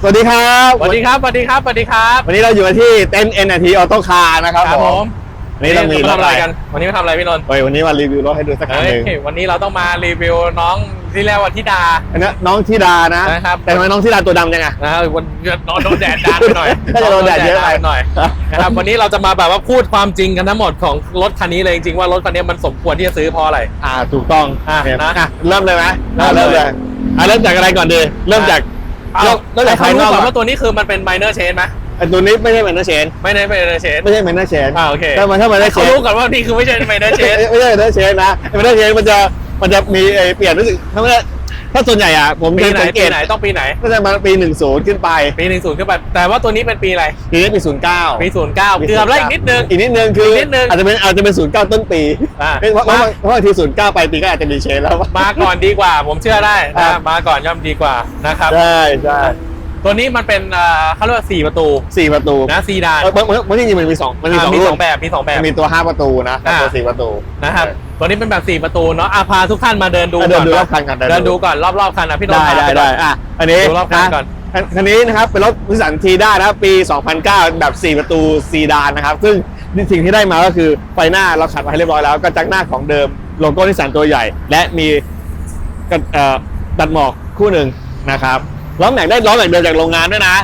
สวัสดีครับสวัสดีครับสวัสดีครับสวัสดีครับวันนี้เราอยู่กันที่เต็นท์ NIT Auto Car นะครับครับผมวันนี้เรามีมาทำอะไรถกันวันนี้มาทำอะไรพี่นนท์เฮ้ยวันนี้มารีวิวรถให้ดูสักคันเฮ้หนึ่งยวันนี้เราต้องมารีวิวน้องที่เรียกว่าธิดาอันนี้น้องธิดานะนะครับแต่ทำไมน้องธิดาตัวดำจังอะนะครับวันนอนโดนแดดดานไปหน่อยน่าจะโดนแดดเยอะไปหน่อยนะครับวันนี้เราจะมาแบบว่าพูดความจริงกันทั้งหมดของรถคันนี้เลยจริงๆว่ารถคันนี้มันสมควรที่จะซื้อเพราะอะไรอ่าถูกต้องอะเนี่ยนะอะเริ่มเลยไหมเริ่อะมเริ่มเลเลยยอะเริ่มจากอะไรก่อนดีเริ่มจาก เอาเริ่มเริ่มจากให้ภายเขานรู้อกก่อนก่อนว่าตัวนี้คือมันเป็น minor change ไหมไอ้ตัวนี้ไม่ใช่แมนเนอร์เชนไม่ได้เป็น minor change ไม่ใช่แมนเนอร์เชนอ่าโอเคถ้ามันถ้าแมนเนอร์เชเขานรู้ก่อนว่านี่คือไม่ใช่ minor ไม่ change ใช่แมนเนอร์เชนนะแมนเนอร์เชนมันจะมันจะมีไอ้เปลี่ยนรู้สึกถ้าไม่ได้ ถ้าส่วนใหญ่อะผมปีจะไหนสังเกปีตไหนต้องปีไหน ก็จะมาปี 10 ขึ้นไปปีหนึ่งศูนย์ขึ้นไปแต่ว่าตัวนี้เป็นปีอะไรปีนี้ปี09 ปีศูนย์เก้าเกือบแล้วอีกนิดนึง อีกนิดนึงคือนิดนึง อาจจะเป็นอาจจะเป็น 09 ต้นปีอ่าเพราะเพราะเพราะบางที09ไปลายปีก็อาจจะมีเชนแล้วมาก่อนดีกว่า ผมเชื่อได้ครันะบ มาก่อนย่อมดีกว่านะครับ ใช่ใช่ตัวนี้มันเป็นเอ่อเขาเรียกว่าสี่ประตูสี่ประตูนะซีดานเออเมื่อเมื่อเมื่อจริงๆมันมีสองมันมีอ่าสองมีรุ่สนองแบบมีสองแบบ มันมีตัว5ประตูนะกับตัวอ่าสี่ประตูนะครับ ตัวนี้เป็นแบบสี่ประตูเนาะอาพาทุกท่านมาเดินดูอะเดิก่อนนดูรปะอบคันก่อนเดินดูเดินดูก่อนรอบๆคันนะพี่นนได้ท์พาได้ปได้ก่อนอะอันนี้ดูรอบคันก่อนะคันนี้นะครับเป็นรถนิสสันทีด้านะครับปี 2009 แบบ 4 ประตูซีดานนะครับ ซึ่งสิ่งที่ได้มาก็คือไฟหน้าเราขัดมาให้เรียบร้อยแล้วกระจังหน้าของเดิมโลโก้นิสสันตัวใหญ่ และมีกระเอ่อดัดหมอกคู่หนึ่งนะครับล้อแม็กได้ล้อแม็กเดิมจากโรงงานด้วยนะ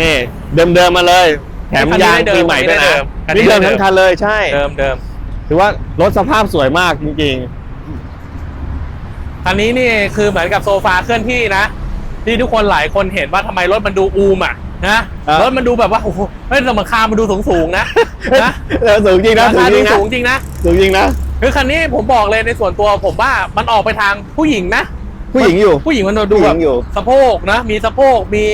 นี่เดิมๆมาเลย แถมยางปีใหม่ด้วยนะนี่เดิมทั้งคันเลยใช่เดิมเดิม ถือว่ารถสภาพสวยมากจริงคันนี้นี่คือเหมือนกับโซฟาเคลื่อนที่นะ ที่ทุกคนหลายคนเห็นว่าทำไมรถมันดูอูมอะนะครับรถมันดูแบบว่าโอ้โหเฮ้ยแต่มันคามันดูสูงสูงๆนะๆนะเออสูงจริงนะราสูคางจดูริงนะสูงจริงนะสูงจริงนะคือคันนี้ผมบอกเลยในส่วนตัวผมว่ามันออกไปทางผู้หญิงนะผู้หญิงอยู่ ผู้หญิงมันดูผู้หแบญิบงอยู่สะโพกนะ มีสะโพกมี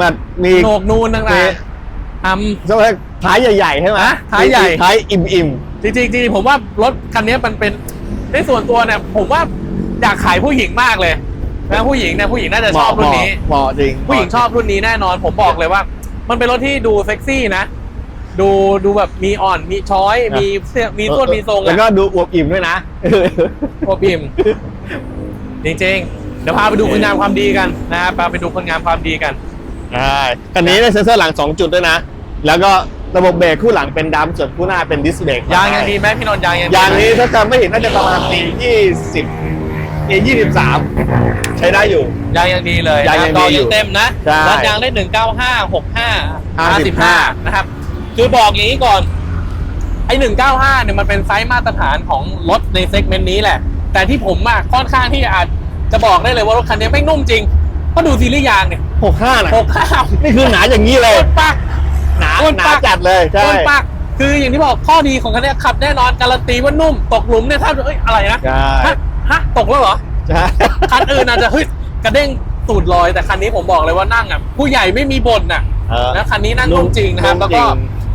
มันมีโหนกนูนต่างมีๆทสมัยท้ายใหญ่ๆใช่ไหมฮะท้ายใหญ่ท้ายอิ่มำ จริงๆจริงๆผมว่ารถคันนี้มันเป็นในส่วนตัวเนี่ย ผมว่าอยากขายผู้หญิงมากเลยนะผู้หญิงเนี่ยผู้หญิงน่าจะๆชอบรุ่นนี้ เหมาะจริงผู้หญิงชอบรุ่นนี้แน่นอน ผมบอกเลยว่า มันเป็นรถที่ดูเซ็กซี่นะ ดูดูแบบมีอ่อนมีช้อยมีเสื้อมีส่วนมีทรงแล้วก็อะดูอวบอิ่มด้วยนะโอพิมจริงๆเดี๋ยวพาไปดูคนงามความดีกันนะครับพาไปดูคนงามความดีกันใช่คันนี้ได้เซ็นเซอร์หลัง2จุดด้วยนะ แล้วก็ ระบบเบรกคู่หลังเป็นดัมส่วนคู่หน้าเป็นดิสเบรกยางยังดีไหมพี่นนท์ยางยังดียางนี้ไหมถ้าจำไม่ผิดน่าจะประมาณปี20ปี23ใช้ได้อยู่ ยางยังดีเลยยางยังนะดีต่ออยู่ยังเต็มนะใช่รัดยางได้หนึ่งเก้าห้าหกห้าห้าสิบห้า55นะครับคือบอกอย่างนี้ก่อนไอหนึ่งเก้าห้าเนี่ยมันเป็นไซส์มาตรฐานของรถในเซกเมนต์นี้แหละ แต่ที่ผมอะค่อนข้างที่อาจจะบอกได้เลยว่ารถคันนี้ไม่นุ่มจริงก็ดูซีรีส์ยางเนี่ย65นะหกข้าวนี่คือหนาอย่างนี้เลโคยตรปัก หนาโคตรหนาปักจัดเลยใช่โคตรปัก คืออย่างที่บอกข้อดีของคันนี้ขับแน่นอนการันตีว่านุ่ม ตกหลุมเนี่ยถ้าเอ้ยอะไรนะใช่ ฮะฮะตกแล้วเหรอ ใช่ คันอื่นอาจจะเฮ้ยกระเด้งตูดลอยแต่คันนี้ผมบอกเลยว่านั่งอะผู้ใหญ่ไม่มีบ่นอะเออนะคันนี้นั่งนุ่มจริงนะครับ นุ่แล้วมจริงก็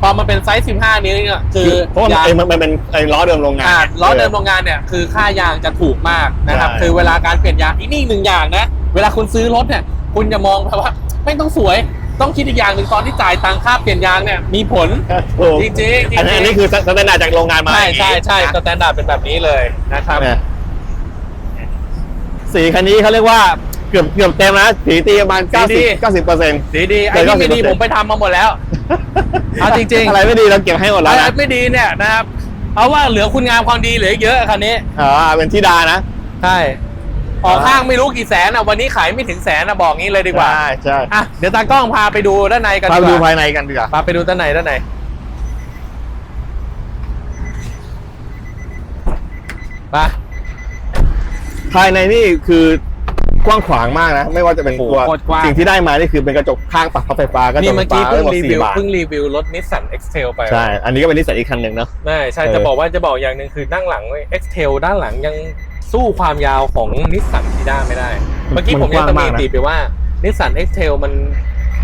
พอมันเป็นไซส์ 15นี้เนี่ยคือเพราะว่ามันยางเองมันมันเป็นไอ้ล้อเดิมโรงงานอ่าล้อเดิมโรงงานเนี่ยคือค่ายางจะถูกมากนะครับใช่คือเวลาการเปลี่ยนยางอีกนี่อีกหนึ่งอย่างนะ เวลาคุณซื้อรถเนี่ยคุณจะมองแบบว่าไม่ต้องสวย ต้องคิดอีกอย่างหนึ่งตอนที่จ่ายตังค่าเปลี่ยนยางเนี่ยมีผลถูกจริงๆจริงๆอันนี้อันนี้คือสแตนดาร์ดจากโรงงานมาใช่อย่างนี้ใช่ใช่นะสแตนดาร์ดเป็นแบบนี้เลยนะครับเนี่ยสีคันนี้เขาเรียกว่าเกือบเกือบเต็มนะสีตีประมาณสีดี90 90เปอร์เซ็นต์ดีดีๆไอ้ที่ไม่ดีผมไปทำมาหมดแล้วเอาจริงๆอะไรไม่ดีเราเก็บให้หมดแล้วอะไรนะไม่ดีเนี่ยนะครับเอาว่าเหลือคุณงามความดีเหลืออีกเยอะคันนี้อ่าเป็นที่ดานะใช่ ออกข้างไม่รู้กี่แสนอะวันนี้ขายไม่ถึงแสนอะบอกงี้เลยดีกว่าใช่ใช่อะเดี๋ยวตากล้องพาไปดูด้านในกันมาดีกดูว่าภายในกันดีกว่าพาไปดูด้านในด้านในไปภายในนี่คือกว้างขวางมากนะ ไม่ว่าจะเป็นตัวโอ้โหโคตรกว้างสิ่งที่ได้มานี่คือเป็นกระจกข้างปรับพับไฟฟ้ากระจนี่กไฟเมื่อฟ้ากี้เพิ่งทั้งหมดรีวิสี่วบานเพิ่งรีวิวรถนิสสัน X-Tail ไปใช่ อันนี้ก็เป็นนิสสันอีกคันหนึ่งเนาะไม่ใช่เออจะบอกว่าจะบอกอย่างหนึ่งคือนั่งหลังเว้ย X-Tail ด้านหลังยัง สู้ความยาวของนิสสันทีด้าไม่ได้ เมื่อกี้ผมยังตำหนิติไปว่านิสสัน X-Tail มัน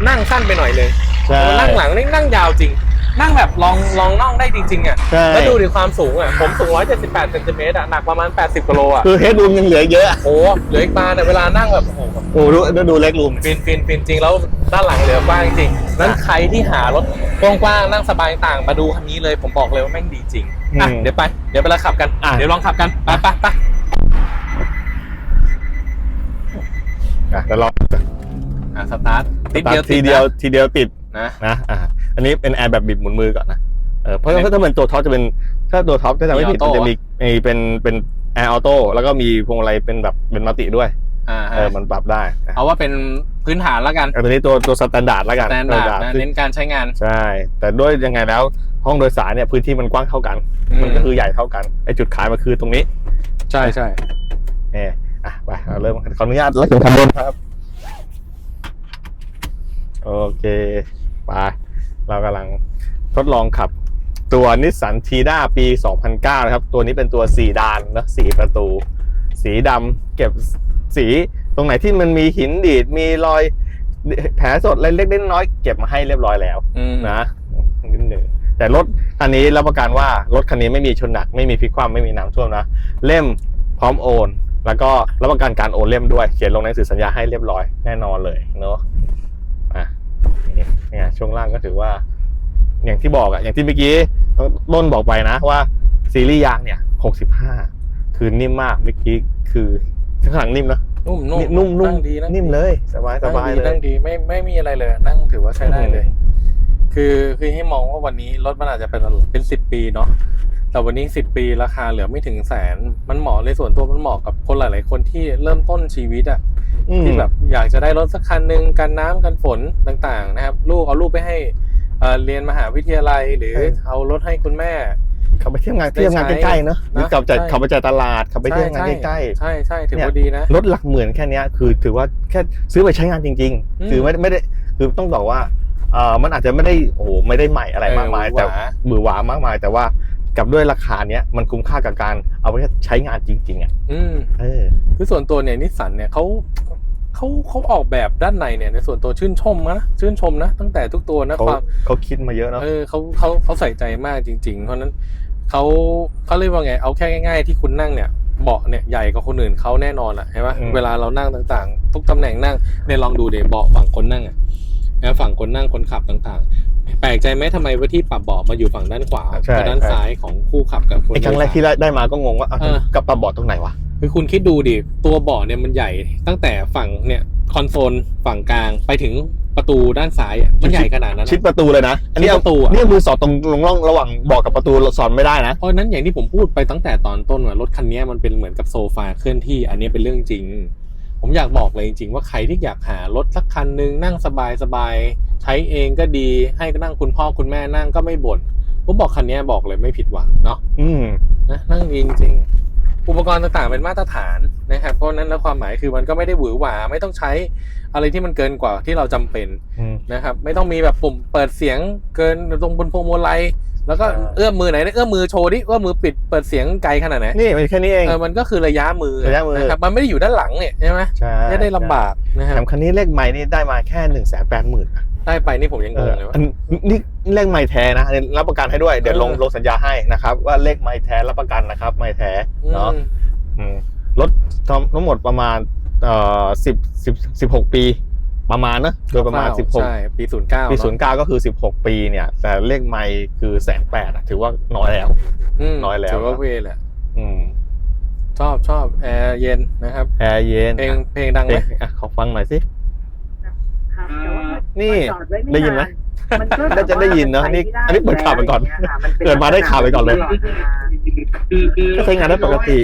นั่งสั้นไปหน่อยนึงใช่ นั่งหลังนี่นั่งยาวจริง นั่งแบบลองลองนั่งได้จริงๆอะใช่ แล้วดูดิความสูงอะผมสูง 178เซนติเมตรอะหนักประมาณ 80กิโลอะคือเฮดรูมยังเหลือเยอะ โอ้เหลืออีกบานเนี่ยเวลานั่งแบบโอ้โหโอ้ดูดูดูเล็กรูม ฟินฟินฟินจริงแล้วด้านหลังเหลือกว้างจริงนั้นใครที่หารถกว้างๆนั่งสบายต่างมาดูคันนี้เลยผมบอกเลยว่าแม่งดีจริงอะอืมเดี๋ยวไปเดี๋ยวไปแล้วขับกันอะ เดี๋ยวลองขับกันไปไปไป อะ เดี๋ยวลองอะสตาร์ทติดตัเดียวดทีเดียวทีเดียวติดนะนะอ่าอันนี้เป็นแอร์แบบบิดหมุนมือก่อนนะเออเพราะเนี่ยถ้าถ้าเป็นตัวท็อปจะเป็นถ้าตัวท็อปถ้าจำไม่ผิดมีออโต้มันจะมีมีเป็นเป็นแอร์ออโต้แล้วก็มีพวงมาลัยเป็นแบบเป็นมัลติด้วยอ่าเออมันปรับได้นะเอาว่าเป็นพื้นฐานแล้วกันแต่ตัวนี้ตัวตัวสแตนดาร์ดแล้วกันสแตนดาร์ด standard นะคือเน้นการใช้งาน ใช่ แต่ด้วยยังไงแล้วห้องโดยสารเนี่ยพื้นที่มันกว้างเท่ากันอืมมันก็คือใหญ่เท่ากันไอจุดขายมันคือตรงนี้ ใช่ใช่เออ อะไปเราเริ่มขออนุญาตแล้วถึงคันเร่งครับ โอเคไปเรากำลังทดลองขับตัวนิสสันทีด้าปี 2009 นะครับ ตัวนี้เป็นตัวสีดานนะสีประตู สีดำเก็บสีตรงไหนที่มันมีหินดีดมีรอยแผลสดเล็กๆน้อยๆเก็บมาให้เรียบร้อยแล้วอืมนะนิดหนึ่งแต่รถคันนี้รับประกันว่ารถคันนี้ไม่มีชนหนัก ไม่มีพลิกคว่ำไม่มีน้ำท่วมนะ เล่มพร้อมโอน แล้วก็รับประกันการโอนเล่มด้วย เขียนลงในหนังสือสัญญาให้เรียบร้อยแน่นอนเลยเนาะอะนี่เนี่ยช่วงล่างก็ถือว่า อย่างที่บอกอะอย่างที่เมื่อกี้ต้นบอกไปนะว่าซีรีส์ยางเนี่ย65คือนิ่มมากเมื่อกี้คือข้างหลังนิ่มนะนุ่มนุ่มนุ่มนุ่มนั่งดีนะนิ่มเลยสบายสบายนั่งดีเลยนั่งดีไม่ไม่มีอะไรเลย นั่งถือว่าใช้ได้เลย คือคือให้มองว่าวันนี้รถมันอาจจะเป็นเป็นสิบปีเนาะ แต่วันนี้สิบปีราคาเหลือไม่ถึงแสน มันเหมาะเลยส่วนตัวมันเหมาะกับคนหลาย ๆ คนที่เริ่มต้นชีวิตอะอืมที่แบบอยากจะได้รถสักคันหนึ่งกันน้ำกันฝนต่าง ๆ นะครับ ลูกเอาลูกไปให้เอ่อเรียนมหาวิทยาลัยหรือเอารถให้คุณแม่ขับไปเที่ยวงานเที่ยวงานใกล้ๆเนอะหรือขับจากใช่ขับไปจากตลาดขับไปเที่ยวงานใกล้ใช่ใช่ถือเนี่ยว่าดีนะๆรถหลักหมื่นแค่เนี้ยคือถือว่าแค่ซื้อไปใช้งานจริงอืมๆคือไม่ไม่ได้คือต้องบอกว่าเออมันอาจจะไม่ได้โอ้โหไม่ได้ใหม่อะไรมากมายเออหวือแต่หวาบือหวามากมาย แต่ว่า กับด้วยราคาเนี้ยมันคุ้มค่ากับการเอาไปใช้งานจริง ๆอะอืมเออคือส่วนตัวเนี่ยนิสสันเนี่ยเขาเขาเขาออกแบบด้านในเนี่ยในส่วนตัวชื่นชมนะชื่นชมนะตั้งแต่ทุกตัวนะเขาความเขาคิดมาเยอะเนาะเออเขาเขาเขาใส่ใจมากจริง ๆ เพราะฉะนั้นเขาเขาเรียกว่าไงเอาแค่ง่าย ๆ ที่คุณนั่งเนี่ยเบาะเนี่ยใหญ่กว่าคนอื่นเขาแน่นอนอะใช่ไหมเวลาเรานั่งต่างๆ ทุกตำแหน่งนั่งเนี่ยลองดูเดี๋ยวเบาะฝั่งคนนั่งอะนะฝั่งคนนั่งคนขับต่างๆ แปลกใจไหมทำไมว่าที่ปรับเบาะมาอยู่ฝั่งด้านขวากับด้านซ้ายของคู่ขับกับคนไอ้ครั้งแรกที่ได้มาก็งงว่าอ้าวเออกับปรับเบาะตรงไหนวะ คือคุณคิดดูดิ ตัวเบาะเนี่ยมันใหญ่ตั้งแต่ฝั่งเนี่ยคอนโซลฝั่งกลางไปถึงประตูด้านซ้ายอะมันใหญ่ขนาดนั้นชิดอะประตูเลยนะ อันนี้ชิดเอาประตูอะนี่เอามือสอดตรงลงร่องระหว่างเบาะกับประตูสอนไม่ได้นะ เพราะฉะนั้นอย่างที่ผมพูดไปตั้งแต่ตอนต้นว่ารถคันนี้มันเป็นเหมือนกับโซฟาเคลื่อนที่ อันนี้เป็นเรื่องจริง ผมอยากบอกเลยจริงๆว่าใครที่อยากหารถสักคันหนึ่งนั่งสบายสบายๆใช้เองก็ดีให้นั่งคุณพ่อคุณแม่นั่งก็ไม่บ่นผมบอกคันนี้บอกเลยไม่ผิดหวังเนาะอืมนะนั่งดีจริงๆ อุปกรณ์ต่างๆเป็นมาตรฐานนะครับเพราะฉะนั้นแล้วความหมายคือมันก็ไม่ได้หวือหวาไม่ต้องใช้อะไรที่มันเกินกว่าที่เราจำเป็นอืมนะครับ ไม่ต้องมีแบบปุ่มเปิดเสียงเกินตรงบนพวงมาลัยแล้วก็อ่าเอื้อมมือไหนเอื้อมมือโชว์ดิเอื้อมมือปิดเปิดเสียงไกลขนาดไหนนี่มันแค่นี้เองเออมันก็คือระยะมือระยะมือนะครับมันไม่ได้อยู่ด้านหลังเนี่ยใช่ไหมใช่ไม่ได้ลำบากนะคแถรับมคันนี้เลขไม้นี่ได้มาแค่หนึ่งแสนแปดหมื่น ได้ไปนี่ผมยังเองงอเลยว่าอันนี่เลขไม้แท้นะอันนี้รับประกันให้ด้วย เดี๋ยวลงเออลงสัญญาให้นะครับ ว่าเลขไม้แท้รับประกันนะครับ ไม้แท้อืมเนาะอืมรถทั้งหมดประมาณเอ่อสิบสิบสิบหกปีประมาณนะโดยประมาณสิบหกใช่ปีศูนย์เก้าปีศูนย์เก้าก็คือสิบหกปีเนี่ย แต่เลขไม้คือแสนแปดอะถือว่าน้อยแล้วน้อยแล้วถือว่าเวแหละอืมชอบชอบแอร์เย็นนะครับ แอร์เย็น เพลงเพลงดังเพไหลมงอะขอฟังหน่อยสิ ครับแต่ว่านี่ จอดว้ม่ได้ยินไหมามันก็น่าจะได้ยินเนอะนี่อันนี้เปิดข่าวไปก่อนย่งงี้ยค่ะนป็นเกิดมาได้ข่าวไปก่อนเลยตดวาก็ใช้งานได้ปกติ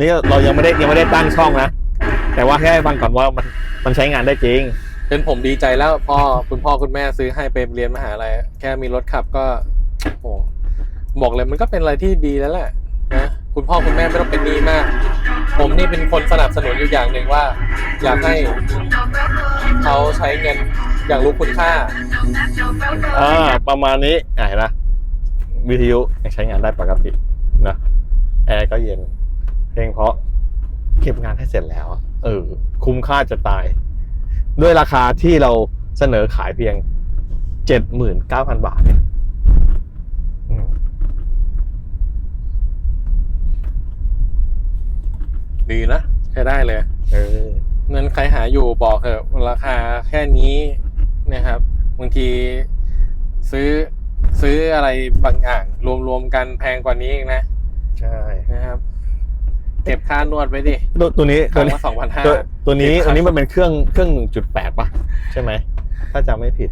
นี่เรายังไม่ได้ยังไม่ได้ตั้งช่องนะ แต่ว่าแค่ให้ฟังก่อนว่ามันมันใช้งานได้จริง เป็นผมดีใจแล้วพ่อคุณพ่อคุณแม่ซื้อให้ไปเรียนมหาลัยแค่มีรถขับก็โอ้บอกเลยมันก็เป็นอะไรที่ดีแล้วแหละนะคุณพ่อคุณแม่ไม่ต้องเป็นหนี้มาก ผมนี่เป็นคนสนับสนุนอยู่อย่างหนึ่งว่า อยากให้เขาใช้เงินอย่างรู้คุณค่า อ่าประมาณนี้อะเห็นนะวิทยุยังใช้งานได้ปกตินะแอร์ก็เย็น เพลงเพราะเก็บงานให้เสร็จแล้ว เออ คุ้มค่าจะตาย ด้วยราคาที่เราเสนอขายเพียงเจ็ดหมื่นเก้าพันบาทเนี่ยอืม ดีนะใช้ได้เลย เออเงินใครหาอยู่บอกเถอะราคาแค่นี้นะครับบางทีซื้อซื้ออะไรบางอย่างรวมๆกันแพงกว่านี้เองนะใช่นะครับเก็บค่านวดไว้ดิตัวตัวนี้คตัวรั้งนี้ละสองพันห้าตัวตัวนี้เก็บค่าตัวนี้มันเป็นเครื่องเครื่อง1.8ป่ะ ใช่ไหม ถ้าจำไม่ผิด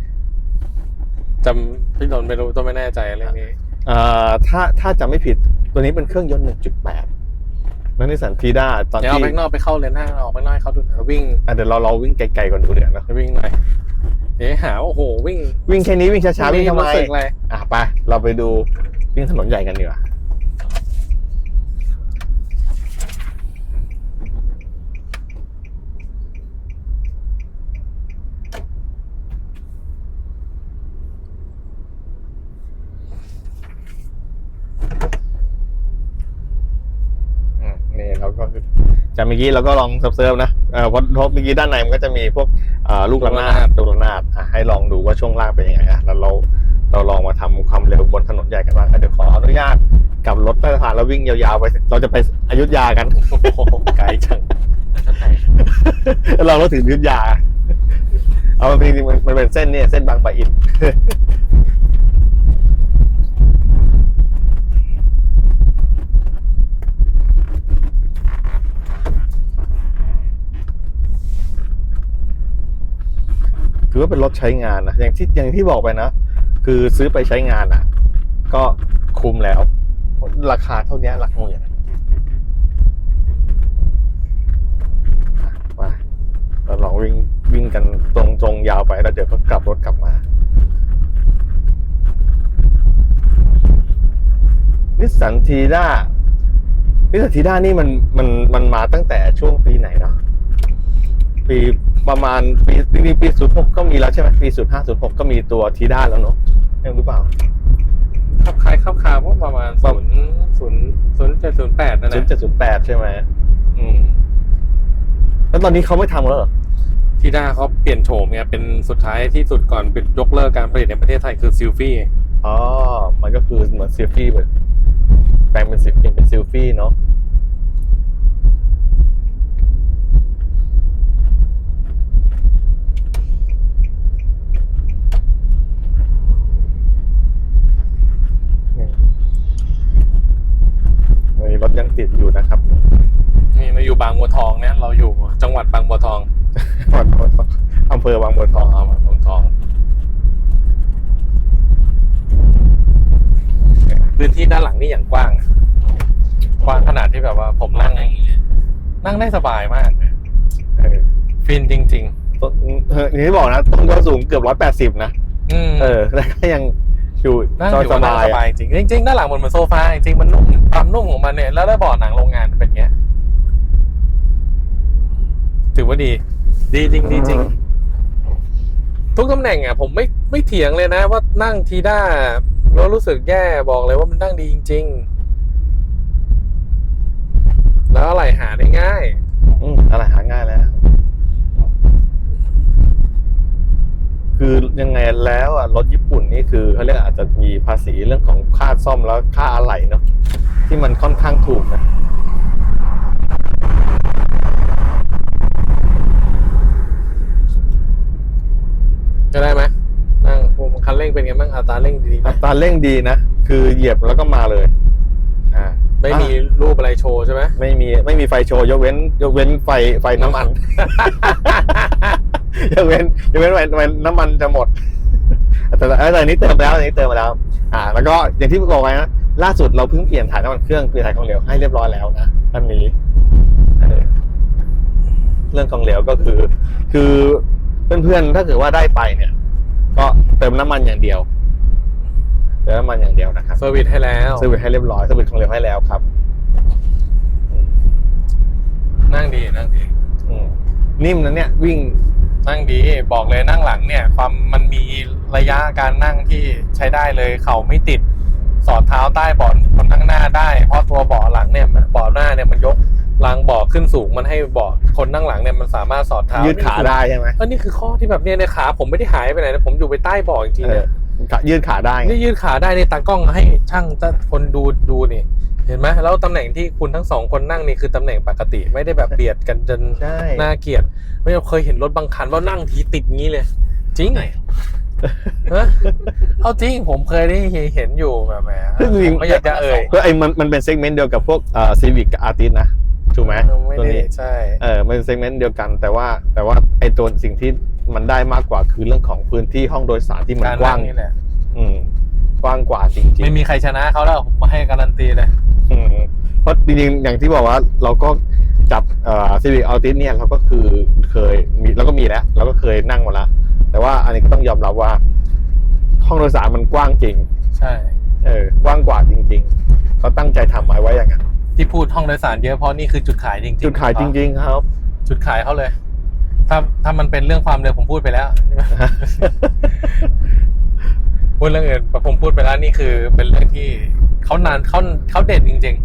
จำพี่นนท์ไม่รู้ต้องไม่แน่ใจเรื่องนี้เอ่อถ้าถ้าจำไม่ผิดตัวนี้เป็นเครื่องยนต์1.8นั่ นนิสสันทีด้าตอนเดี๋ยวเอาที่แบ็กนอกไปเข้าเลนหน้าออกแบ็กนอกให้เขาดูหน่อยวิ่งอะเดี๋ยวเราเราวิ่งไกลๆก่อนดูเดี๋ยวนะวิ่งหน่อยเดี๋ยวหาว่าโอ้โหวิ่งวิ่งแค่นี้วิ่งช้าๆวิ่งทำไมรู้สึกอะไรอะไปเราไปดูวิ่งถนนใหญ่กันดีกว่าอืมนี่เราก็ จากเมื่อกี้เราก็ลองเซิร์ฟๆนะเออเพราะเพราะเมื่อกี้ด้านในมันก็จะมีพวกอ่าลูกระนาดลูกระนาดอะให้ลองดูว่าช่วงล่างเป็นยังไงอะแล้วเราเราลองมาทำความเร็วบนถนนใหญ่กันบ้างอะเดี๋ยวขออนุญาตกลับรถใต้สะพานแล้ววิ่งยาวๆไป เราจะไปอยุธยากันโอ้โหไกลจังเราก็ถึงอยุธยา เอามันเป็นจริงๆมันมันเป็นเส้นเนี่ยเส้นบางปะอิน คือว่าเป็นรถใช้งานนะอย่างที่อย่างที่บอกไปนะ คือซื้อไปใช้งานอะ ก็คุ้มแล้ว ราคาเท่านี้หลักหมื่นมาเราลองวิ่งวิ่งกันตรงตรงๆยาวไปแล้วเดี๋ยวก็กลับรถกลับมานิสสันทีด้านิสสันทีด้านี่มันมันมันมาตั้งแต่ช่วงปีไหนเนาะปี ประมาณปีปีนี้ปีศูนย์หกก็มีแล้วใช่ไหมปีศูนย์ห้าศูนย์หกก็มีตัวทีด้าแล้วเนาะยังหรือเปล่าขับคล้ายขับคาว่าประมาณศูนย์ศูนย์ศูนย์เจ็ดศูนย์แปดนั่นแหศูนละย์เจ็ดศูนย์แปดใช่ไหมอืมแล้วตอนนี้เขาไม่ทำแล้วเหรอที่ด้าเขาเปลี่ยนโฉมเนี่ยเป็นสุดท้ายที่สุดก่อนปิดยกเลิกการผลิตในประเทศไทยคือซิลฟี่อ๋อมันก็คือเหมือนซิลฟี่แบบแปลงเป็นซิลฟี่เป็นซิลฟี่เนาะนี่วันนี้รถยังติดอยู่นะครับ นี่เราอยู่บาง บัวทองเนี่ยเราอยู่จังหวัดบางบัวทองอำเภอบางบัวทองอ๋อบางบัวทอง พื้นที่ด้านหลังนี่อย่างกว้าง กว้างขนาดที่แบบว่า ผมนั่งนั่งได้สบายมากเออฟินจริงต้นเอออย่างที่บอกนะต้นก็สูงเกือบร้อยแปดสิบนะๆอืมเออแล้วก็ยังอยู่นั่งจออยยู่สก็นั่บางยสบายอะจริงจริงๆด้านหลังมันเหมือนโซฟาจริงๆมันนุ่มความนุ่มของมันเนี่ยแล้วได้เบาะหนังโรงงานเป็นอย่างเงี้ย ถือว่าดี ดีจริงดีจริงทุกตำแหน่งอะผมไม่ไม่เถียงเลยนะ ว่านั่งทีด้าแล้วรู้สึกแย่บอกเลยว่ามันนั่งดีจริง ๆ แล้วอะไรหาได้ง่าย อืมอะไรหาง่ายแล้ว คือยังไงแล้วอะรถญี่ปุ่นนี่คือเขาเรียกอาจจะมีภาษีเรื่องของค่าซ่อมแล้วค่าอะไหล่เนาะที่มันค่อนข้างถูกนะจะได้ไหมนั่งพวกคันเร่งเป็นไงบ้างอัตราเร่งดีไหม อัตราเร่งดีนะ คือเหยียบแล้วก็มาเลย อ่า ไม่มีรูปอะไรโชว์ใช่ไหมไม่มีไม่มีไฟโชว์ยกเว้น ยกเว้นไฟไฟน้ำมัน ยกเว้นยกเว้นไฟไฟน้ำมันจะหมด แต่แต่แต่อันนี้เติมไปแล้วอันนี้เติมมาแล้ว อ่า แล้วก็อย่างที่บอกไว้นะล่าสุดเราเพิ่งเปลี่ยนถ่ายน้ำมันเครื่องเปลี่ยนถ่ายของเหลวให้เรียบร้อยแล้วนะท่านนี้เออเรื่องของเหลวก็คือ คือเพื่อนๆถ้าเกิดว่าได้ไปเนี่ย ก็เติมน้ำมันอย่างเดียว เติมน้ำมันอย่างเดียวนะครับเซอร์วิสให้แล้วซื้อไปให้เรียบร้อยซื้อไปของเหลวให้แล้วครับ นั่งดีนั่งดีอืมนิ่มนะเนี่ยวิ่งนั่งดีบอกเลยนั่งหลังเนี่ย ความมันมีระยะการนั่งที่ใช้ได้เลยเข่าไม่ติด สอดเท้าใต้เบาะคนนั่งหน้าได้ เพราะตัวเบาะหลังเนี่ยมันเบาะหน้าเนี่ยมันยกรางเบาะขึ้นสูงมันให้เบาะคนนั่งหลังเนี่ยมันสามารถสอดเท้ายืยืดขาได้ใช่ไหมเออนี่คือข้อที่แบบเนี่ยในขาผมไม่ได้หายไปไหนนะผมอยู่ไปใต้เบาะจริงๆเอเนี่อยขา ยืดขาได้ไงนี่ยืดขาได้ในตากล้องให้ช่างถ้าคนดูดูนี่ เห็นไหมแล้วตำแหน่งที่คุณทั้งสองคนนั่งนี่คือตำแหน่งปกติไม่ได้แบบเบียดกันจนใช่น่าเกลียด ไม่เคยเห็นรถบางคันว่านั่งทีติดงี้เลย จริงฮะเอาจริงผมเคยได้เห็นอยู่แบบแหมซึ่งจริงผมก็อยากจะเอ่ยก็ไอ้มันมันเป็นเซกเมนต์เดียวกับพวกเอ่อซีวิกกับอาร์ติสนะถูกไหมไม่ตัวได้นี้ใช่เออมันเซกเมนต์เดียวกัน แต่ว่าแต่ว่าไอตัวสิ่งที่ มันได้มากกว่าคือเรื่องของพื้นที่ห้องโดยสารที่มันการกว้างนั่นี่แหละอืมกว้างกว่าจริงๆไม่มีใครชนะเขาแล้วผมมาให้การันตีเลยอืมเพราะจริงๆอย่างที่บอกว่าเราก็จับเอ่อซีวิกอัลติสเนี่ยเราก็คือเคยมีแล้วก็มีแล้วเราก็เคยนั่งมาแล้วแต่ว่าอันนี้ก็ต้องยอมรับว่า ห้องโดยสารมันกว้างจริง ใช่ เออกว้างกว่าจริง ๆเขาตั้งใจทำเอาไว้อย่างนั้นที่พูดห้องโดยสารเยอะเพราะนี่คือจุดขายจริงๆ จุดขายจริง ๆ ครับ จุดขายเขาเลย ถ้าถ้ามันเป็นเรื่องความเร็วผมพูดไปแล้ว พูดเรื่องอื่นผมพูดไปแล้วนี่คือ เป็นเรื่องที่เขานานเขาเขาเด็ดจริง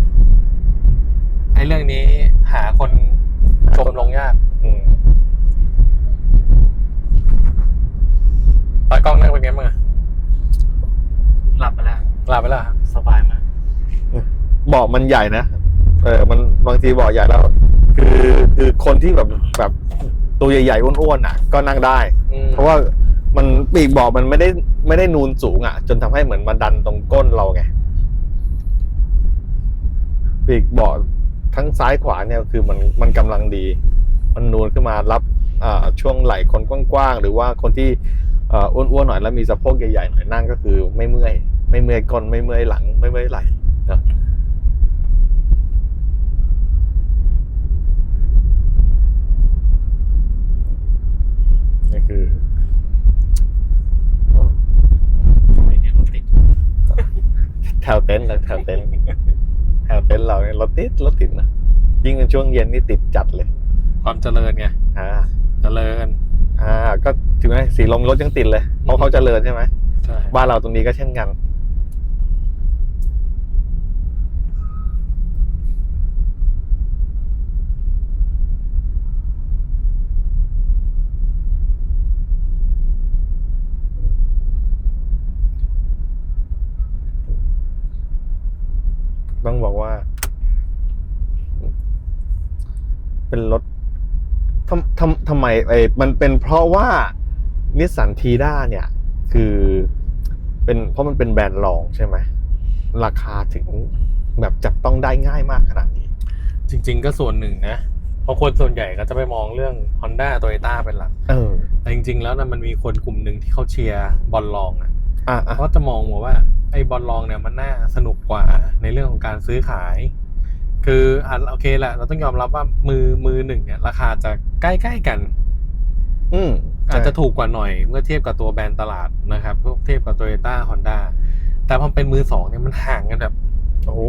ๆไอ้เรื่องนี้หาคนชมลงยากอืมตากล้องนั่งเป็นไงบ้างอะหลับไปแล้วหลับไปแล้วเหรอสบายมากเบาะมันใหญ่นะเออมันบางทีเบาะใหญ่แล้ว คือคือคนที่แบบแบบ ตัวใหญ่ๆอ้วนๆอะ ก็นั่งได้ อืมเพราะว่ามันปีกเบาะมันไม่ได้ไม่ได้นูนสูงอะ จนทำให้เหมือนมาดันตรงก้นเราไงปีกเบาะทั้งซ้ายขวาเนี่ยคือมันมันกำลังดี มันนูนขึ้นมารับอ่าช่วงไหล่คนกว้างๆหรือว่าคนที่อ่าอ้วนๆหน่อยแล้วมีสะโพกใหญ่ๆหน่อยนั่งก็คือ ไม่เมื่อย ไม่เมื่อยก้นไม่เมื่อยหลังไม่เมื่อยไหล่เนอะนี่คือ ไม่เนี่ยรถติด แถวเต็นท์นะแถวเต็นท์แถวเต็นท์เราเนี่ยรถติดรถติดนะยิ่งในช่วงเย็นนี่ติดจัดเลย ความเจริญไงอ่า เจริญ อ่า ก็ถึงไหมสีลมรถยังติดเลยเพราะเขาเจริญใช่ไหมใช่บ้านเราตรงนี้ก็เช่นกัน ต้องบอกว่า เป็นรถ ทำทำทำไมไอ้มันเป็นเพราะว่านิสสันทีด้าเนี่ย คือเป็นเพราะมันเป็นแบรนด์รองใช่ไหมราคาถึงแบบจับต้องได้ง่ายมากขนาดนี้ จริง ๆ ก็ส่วนหนึ่งนะ เพราะคนส่วนใหญ่ก็จะไปมองเรื่อง Honda Toyota เป็นหลักเออแต่จริง ๆ แล้วนะมันมีคนกลุ่มหนึ่งที่เขาเชียร์บอลลองอะอะอะเขาจะมองว่า ไอ้บอลลองเนี่ยมันน่าสนุกกว่าในเรื่องของการซื้อขาย คืออะโอเคแหละเราต้องยอมรับว่ามือมือหนึ่งเนี่ย ราคาจะใกล้ๆกัน อืมอาจจะถูกกว่าหน่อยเมื่อเทียบกับตัวแบรนด์ตลาดนะครับพวกเทียบกับ Toyota Honda แต่พอเป็นมือสองเนี่ยมันห่างกันแบบโอ้โห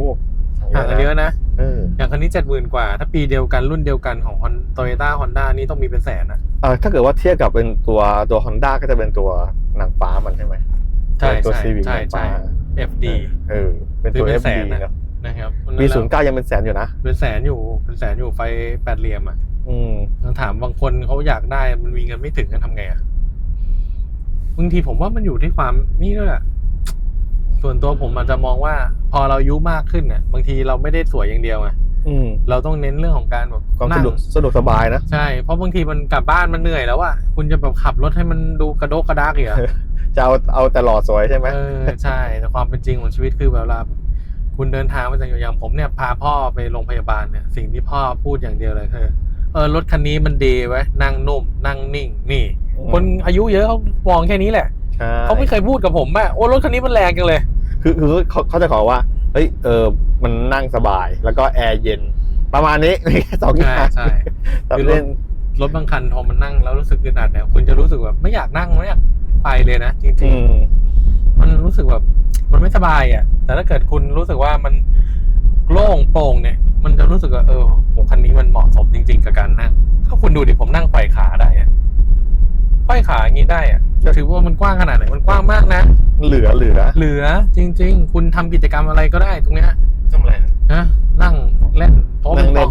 ห่างกันเยอะนะเอออย่างคันนี้เจ็ดหมื่นกว่า ถ้าปีเดียวกันรุ่นเดียวกันของโตโยต้าฮอนด้านี่ต้องมีเป็นแสนนะเออถ้าเกิดว่าเทียบกับเป็นตัวตัว Honda ก็จะเป็นตัวนางฟ้ามันใช่ไหมใช่ตัวใช่ Civic ใช่นางใช่ฟ้า FD เออเป็นตัวซื้อเป็นแส FD นนะเนอะนะครับปีนั่นแหละศูนย์เก้ายังเป็นแสนอยู่นะเป็นแสนอยู่เป็นแสนอยู่ไฟแปดเหลี่ยมอะ อืมถามบางคนเขาอยากได้มันมีเงินไม่ถึงกันทำไงอะบางทีผมว่ามันอยู่ที่ความนี่ด้วยแหละส่วนตัวผมอาจจะมองว่า พอเราอายุมากขึ้นเนี่ยบางทีเราไม่ได้สวยอย่างเดียวไงอืมเราต้องเน้นเรื่องของการแบบความนั่สะงดวกสะดวกสบายนะใช่เพราะบางทีมันกลับบ้านมันเหนื่อยแล้วอะคุณจะแบบขับรถให้มันดูกระโดกกระดากอีกเหรอจะเอาเอาแต่หล่อสวยใช่ไหมเออใช่แต่ความเป็นจริงของชีวิตคือแบบเวลา คุณเดินทางมาจากอย่างผมเนี่ยพาพ่อไปโรงพยาบาลเนี่ยสิ่งที่พ่อพูดอย่างเดียวเลยคือเออรถคันนี้มันดีไว้ยนั่งนุ่ม นั่งนิ่งนี่อืมคนอายุเยอะเขามองแค่นี้แหละใช่เขาไม่เคยพูดกับผมว่าโอ้รถคันนี้มันแรงจังเลย คือคือเขาเขาจะขอว่าเฮ้ยเออมันนั่งสบายแล้วก็แอร์เย็น ประมาณนี้มีแค่สองอใช่ย่างใช่ แต่คือรถ เล่นรถบางคันพอมันนั่งแล้วรู้สึกอึดอัดเนี่ยคุณจะรู้สึกแบบไม่อยากนั่งไม่อยากไปเลยนะจริอืงๆม มันรู้สึกแบบมันไม่สบายอะ แต่ถ้าเกิดคุณรู้สึกว่ามันโล่งโปร่งเนี่ย มันจะรู้สึกว่าเออโหคันนี้มันเหมาะสมจริง ๆ กับการนั่งถ้าคุณดูดิผมนั่งไขว่ขาได้อะไขว่ขาอย่างนี้ได้อะจะถือว่ามันกว้างขนาดไหนมันกว้างมากนะเหลือเหลือเหลือจริง ๆ คุณทำกิจกรรมอะไรก็ได้ตรงเนี้ยทำอะไรนะนั่งเล่นโต๊ะนั่ปิงงปเล่อนง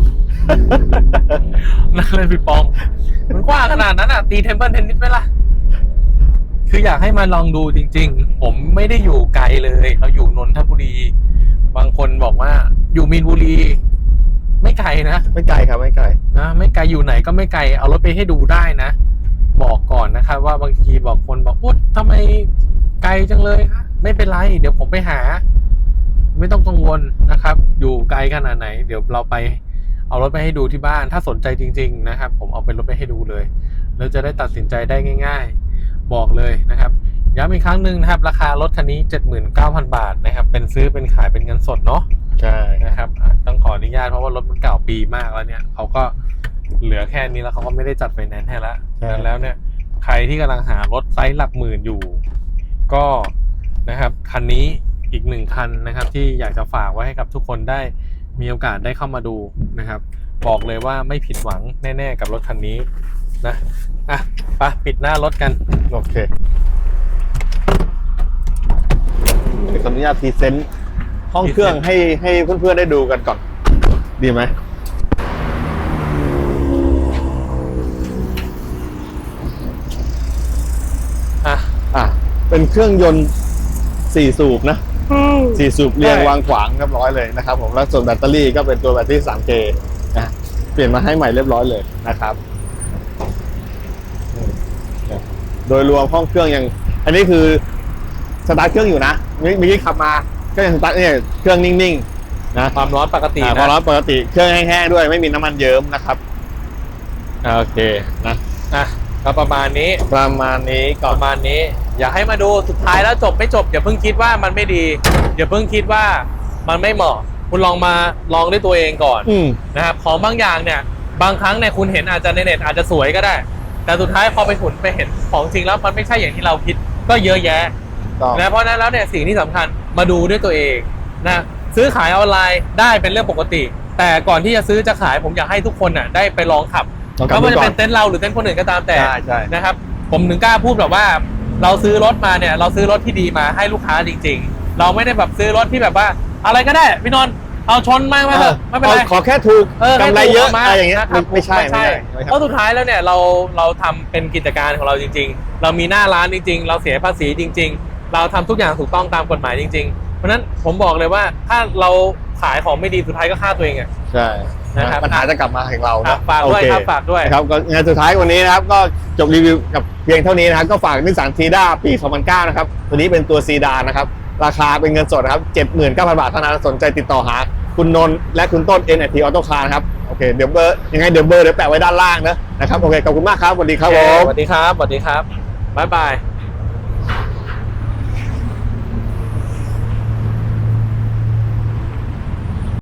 นั่งเล่นปิงปอง มันกว้างขนาดนั้นอะตีเทมเบิลเทนนิสไหมล่ะ คืออยากให้มาลองดูจริง ๆ ผมไม่ได้อยู่ไกลเลย เราอยู่นนทบุรี บางคนบอกว่าอยู่มีนบุรี ไม่ไกลนะไม่ไกลครับไม่ไกลนะไม่ไกลอยู่ไหนก็ไม่ไกลเอารถไปให้ดูได้นะ บอกก่อนนะครับ ว่าบางทีบอกคนบอกอุ๊ยทำไมไกลจังเลยคะไม่เป็นไร เดี๋ยวผมไปหา ไม่ต้องกังวลนะครับ อยู่ไกลขนาดไหน เดี๋ยวเราไปเอารถไปให้ดูที่บ้าน ถ้าสนใจจริง ๆ นะครับ ผมเอาเป็นรถไปให้ดูเลย แล้วจะได้ตัดสินใจได้ง่าย ๆ บอกเลยนะครับย้ำอีกครั้งหนึ่งนะครับ ราคารถคันนี้ 79,000 บาทนะครับ เป็นซื้อเป็นขายเป็นเงินสดเนาะใช่นะครับอะต้องขออนุญาตเพราะว่ารถมันเก่าปีมากแล้วเนี่ยเขาก็เหลือแค่นี้แล้วเขาก็ไม่ได้จัดไฟแนนซ์ให้แล้วดังนั้นแล้วเนี่ยใครที่กำลังหารถไซส์หลักหมื่นอยู่ ก็นะครับคันนี้อีกหนึ่งคันนะครับ ที่อยากจะฝากไว้ให้กับทุกคนได้มีโอกาสได้เข้ามาดูนะครับ บอกเลยว่าไม่ผิดหวังแน่ ๆ กับรถคันนี้ นะอะไปปิดหน้ารถกัน โอเคขออนุญาตพรีเซนต์ห้องเครื่องให้ให้เพื่อนๆได้ดูกันก่อน ดีไหมอะอะเป็นเครื่องยนต์สี่สูบนะสี่สูบเรียงใช่วางขวางเรียบร้อยเลยนะครับผมแล้วส่วนแบตเตอรี่ก็เป็นตัวแบตเตอรี่ 3K นะเปลี่ยนมาให้ใหม่เรียบร้อยเลยนะครับอืม โดยรวมห้องเครื่องยัง อันนี้คือสตาร์ทเครื่องอยู่นะเมื่อเมื่อกี้ขับมาก็ยังสตาร์ทเนี่ยเครื่องนิ่งๆนะความร้อนปกติอ่านะความร้อนปกติเครื่องแห้งๆด้วยไม่มีน้ำมันเยิ้มนะครับอ่าโอเคนะอะก็ประมาณนี้ประมาณนี้ปก่อนระมาณนี้ อยากให้มาดูสุดท้ายแล้วจบไม่จบอย่าเพิ่งคิดว่ามันไม่ดีอย่าเพิ่งคิดว่ามันไม่เหมาะ คุณลองมาลองด้วยตัวเองก่อนอืมนะครับของบางอย่างเนี่ย บางครั้งเนี่ยคุณเห็นอาจจะในเน็ตอาจจะสวยก็ได้ แต่สุดท้ายพอไปหุ่นไปเห็นของจริงแล้วมันไม่ใช่อย่างที่เราคิดก็เยอะแยะต่อนะเพราะฉะนั้นแล้วเนี่ยสิ่งที่สำคัญมาดูด้วยตัวเองนะซื้อขายออนไลน์ได้เป็นเรื่องปกติ แต่ก่อนที่จะซื้อจะขายผมอยากให้ทุกคนน่ะได้ไปลองขับลองขับไม่ว่าดูจะก่อเป็นน เต็นท์เราหรือเต็นท์คนอื่นก็ตามแต่ใช่ใช่ นะครับ ผมถึงกล้าพูดแบบว่า เราซื้อรถมาเนี่ย เราซื้อรถที่ดีมาให้ลูกค้าจริง ๆ เราไม่ได้แบบซื้อรถที่แบบว่า อะไรก็ได้พี่นนท์ เอาชนมากมาเถอะไม่เป็นไรขอแค่ถูกเออกำไรเยอะให้อะไรอย่างเงี้ยนะครัไม่บไม่ใช่ไม่ใช่ไม่ใช่เพราะสุดท้ายแล้วเนี่ยเราเราทำเป็นกิจการของเราจริง ๆ เรามีหน้าร้านจริง ๆ เราเสียภาษีจริง ๆ เราทำทุกอย่างถูกต้องตามกฎหมายจริง ๆ เพราะฉะนั้นผมบอกเลยว่าถ้าเราขายของไม่ดีสุดท้ายก็ฆ่าตัวเองอะ ใช่นะครับปัญหาจะกลับมาถึงเราอะนะฝากด้วยโอเครับฝากด้วย นะครับก็งานสุดท้ายวันนี้นะครับก็จบรีวิวกับเพียงเท่านี้นะครับก็ฝากนิสสันซีด้าปี 2009 นะครับตัวนี้เป็นตัวซีดานนะครับ ราคาเป็นเงินสดนะครับ79,000 บาทเท่านั้นสนใจติดต่อหา คุณนนท์และคุณต้น NIT Auto Car นะครับโอเคเดี๋ยวเบอร์ยังไงเดี๋ยวเบอร์เดี๋ยวแปะไว้ด้านล่างนะนะครับโอเคขอบคุณมากครับสวัสดีครับผมสวัสดีครับสวัสดีครับบ๊ายบาย